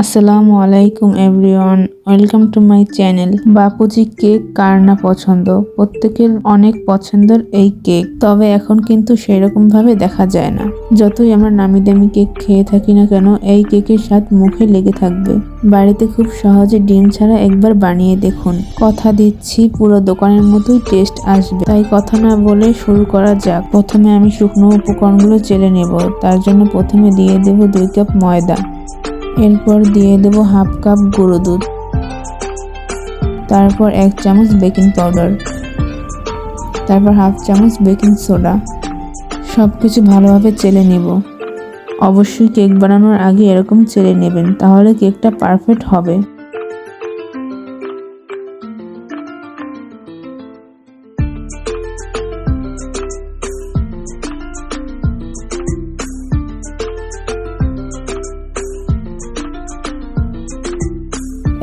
আসসালামু আলাইকুম everyone, welcome to my channel. Bapuji cake কার না পছন্দ? প্রত্যেকের অনেক পছন্দের এই কেক, তবে এখন কিন্তু সেরকম ভাবে দেখা যায় না। যতই আমরা নামি দামি কেক খেয়ে থাকি না কেন, এই কেকের স্বাদ মুখে লেগে থাকবে। বাড়িতে খুব সহজে ডিম ছাড়া একবার বানিয়ে দেখুন। কথা দিচ্ছি, পুরো দোকানের মতোই টেস্ট আসবে। তাই কথা না বলে শুরু করা যাক। প্রথমে আমি শুকনো উপকরণগুলো চেলে নেব। তার জন্য প্রথমে দিয়ে দেব দুই কাপ ময়দা। এরপর দিয়ে দেব হাফ কাপ গুঁড়ো দুধ। তারপর এক চামচ বেকিং পাউডার। তারপর হাফ চামচ বেকিং সোডা। সব কিছু ভালোভাবে চেলে নেব। অবশ্যই কেক বানানোর আগে এরকম চেলে নেবেন, তাহলে কেকটা পারফেক্ট হবে।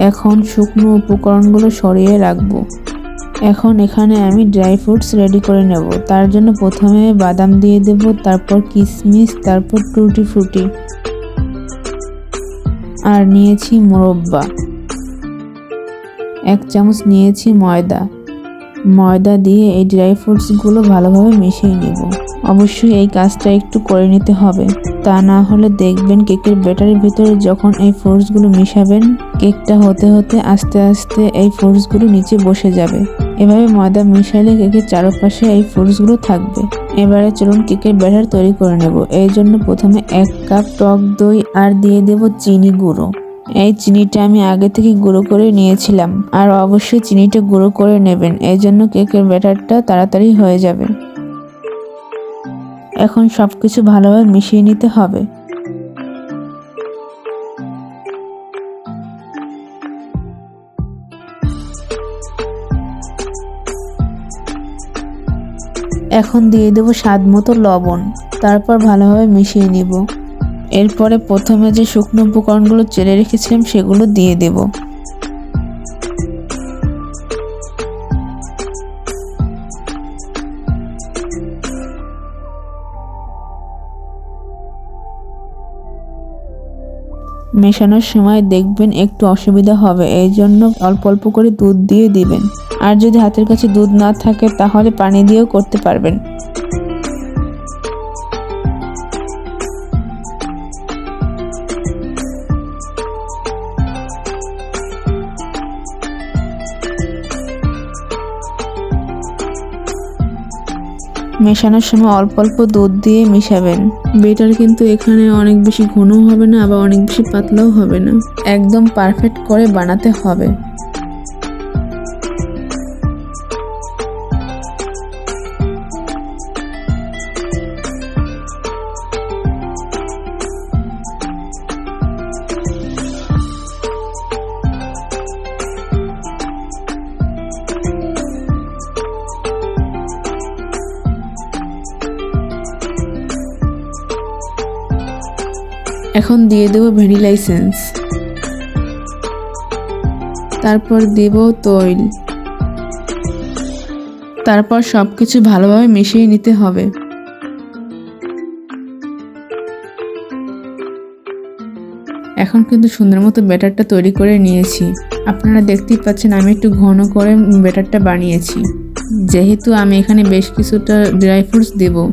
এখন শুকনো উপকরণগুলো সরিয়ে রাখব। এখন এখানে আমি ড্রাই ফ্রুটস রেডি করে নেব। তার জন্য প্রথমে বাদাম দিয়ে দেব, তারপর কিশমিশ তারপর টুটি ফ্রুটি। আর নিয়েছি মোরব্বা। এক চামচ নিয়েছি ময়দা। ময়দা দিয়ে এই ড্রাই ফ্রুটসগুলো ভালোভাবে মিশিয়ে নেব। অবশ্যই এই কাজটা একটু করে নিতে হবে। তা না হলে দেখবেন কেকের ব্যাটারির ভিতরে যখন এই ফ্রুটসগুলো মিশাবেন, কেকটা হতে হতে আস্তে আস্তে এই ফ্রুটসগুলো নিচে বসে যাবে। এভাবে ময়দা মিশালে কেকের চারপাশে এই ফ্রুটসগুলো থাকবে। এবারে চলুন কেকের ব্যাটার তৈরি করে নেব। এই জন্য প্রথমে এক কাপ টক দই আর দিয়ে দেব চিনি গুঁড়ো। এই চিনিটা আমি আগে থেকে গুঁড়ো করে নিয়েছিলাম। আর অবশ্যই চিনিটা গুঁড়ো করে নেবেন এই জন্য কেকের ব্যাটারটা তাড়াতাড়ি হয়ে যাবে। এখন সব কিছু ভালোভাবে মিশিয়ে নিতে হবে। এখন দিয়ে দেবো স্বাদ মতো লবণ, তারপর ভালোভাবে মিশিয়ে নিব। এরপরে প্রথমে যে শুকনো উপকরণগুলো চেলে রেখেছিলাম, সেগুলো দিয়ে দেব। মেশানোর সময় দেখবেন একটু অসুবিধা হবে, এই জন্য অল্প অল্প করে দুধ দিয়ে দিবেন। আর যদি হাতের কাছে দুধ না থাকে, তাহলে পানি দিয়েও করতে পারবেন। মেশানোর সময় অল্প অল্প দুধ দিয়ে মেশাবেন। বেটার কিন্তু এখানে অনেক বেশি ঘনও হবে না, আবার অনেক বেশি পাতলাও হবে না। একদম পারফেক্ট করে বানাতে হবে। এখন দিয়ে দেব ভ্যানিলা এসেন্স। তারপর দেব তৈল। তারপর সব কিছু ভালোভাবে মিশিয়ে নিতে হবে। এখন কিন্তু সুন্দর মতো ব্যাটারটা তৈরি করে নিয়েছি। আপনারা দেখতেই পাচ্ছেন আমি একটু ঘন করে ব্যাটারটা বানিয়েছি। যেহেতু আমি এখানে বেশ কিছুটা ড্রাই ফ্রুটস দেবো।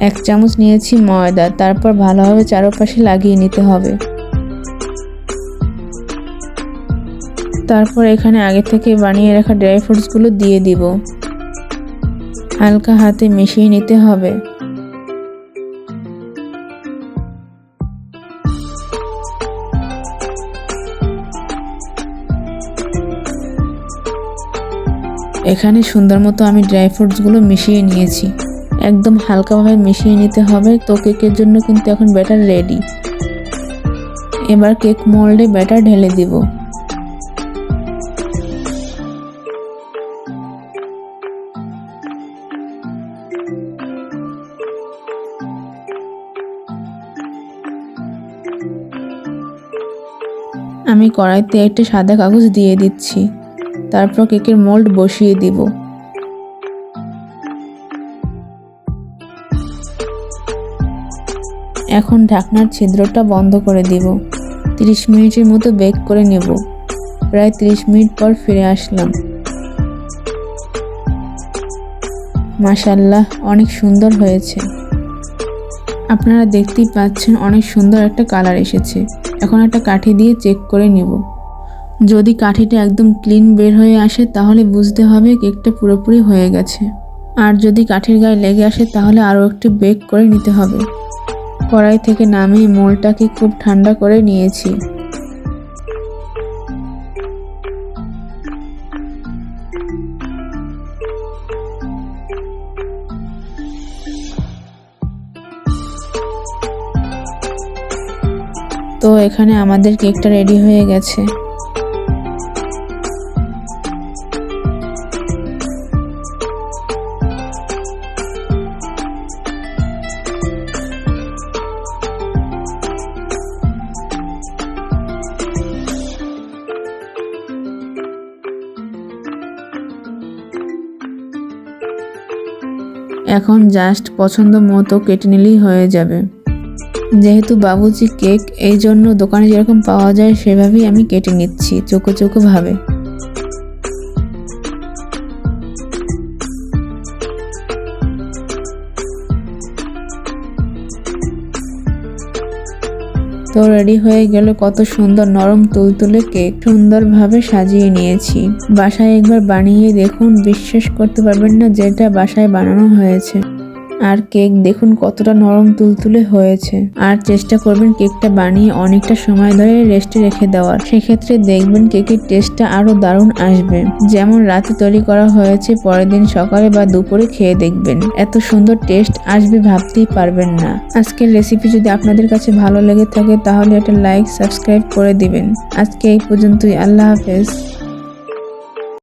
এক চামচ নিয়েছি ময়দা, তারপর ভালোভাবে চারপাশে লাগিয়ে নিতে হবে। তারপর এখানে আগে থেকে বানিয়ে রাখা ড্রাই ফ্রুটসগুলো দিয়ে দিব। হালকা হাতে মিশিয়ে নিতে হবে। এখানে সুন্দর মতো আমি ড্রাই ফ্রুটসগুলো মিশিয়ে নিয়েছি। একদম হালকাভাবে মিশিয়ে নিতে হবে। তো কেকের জন্য কিন্তু এখন ব্যাটার রেডি এবার কেক মোল্ডে ব্যাটার ঢেলে দিব। আমি কড়াইতে একটা সাদা কাগজ দিয়ে দিচ্ছি। তারপর কেকের মোল্ড বসিয়ে দিব। এখন ঢাকনার ছিদ্রটা বন্ধ করে দিব। তিরিশ মিনিটের মতো বেক করে নেব। প্রায় তিরিশ মিনিট পর ফিরে আসলাম। মাশাল্লাহ অনেক সুন্দর হয়েছে। আপনারা দেখতেই পাচ্ছেন অনেক সুন্দর একটা কালার এসেছে। এখন একটা কাঠি দিয়ে চেক করে নেব। যদি কাঠিটা একদম ক্লিন বের হয়ে আসে, তাহলে বুঝতে হবে কেকটা পুরোপুরি হয়ে গেছে। আর যদি কাঠির গায়ে লেগে আসে, তাহলে আরও একটু বেক করে নিতে হবে। কড়াই থেকে নামিয়ে মোলটাকে খুব ঠান্ডা করে নিয়েছি। তো এখানে আমাদের কেকটা রেডি হয়ে গেছে। এখন জাস্ট পছন্দ মতো কেটে নিলেই হয়ে যাবে। যেহেতু বাবুজি কেক এই জন্য দোকানে যেরকম পাওয়া যায়, সেভাবেই আমি কেটে নিচ্ছি, চোখো চোখো তো রেডি হয়ে গেল কত সুন্দর নরম তুলতুলে কেক। সুন্দরভাবে সাজিয়ে নিয়েছি। বাসায় একবার বানিয়ে দেখুন, বিশ্বাস করতে পারবেন না যেটা বাসায় বানানো হয়েছে। আর কেক দেখুন কতটা নরম তুলতুলে হয়েছে। আর চেষ্টা করবেন কেকটা বানিয়ে অনেকটা সময় ধরে রেস্টে রেখে দেওয়ার। সেক্ষেত্রে দেখবেন কেকের টেস্টটা আরও দারুণ আসবে। যেমন রাতে তৈরি করা হয়েছে, পরের দিন সকালে বা দুপুরে খেয়ে দেখবেন। এত সুন্দর টেস্ট আসবে ভাবতেই পারবেন না। আজকের রেসিপি যদি আপনাদের কাছে ভালো লেগে থাকে, তাহলে একটা লাইক সাবস্ক্রাইব করে দিবেন। আজকে এই পর্যন্তই। আল্লাহ হাফেজ।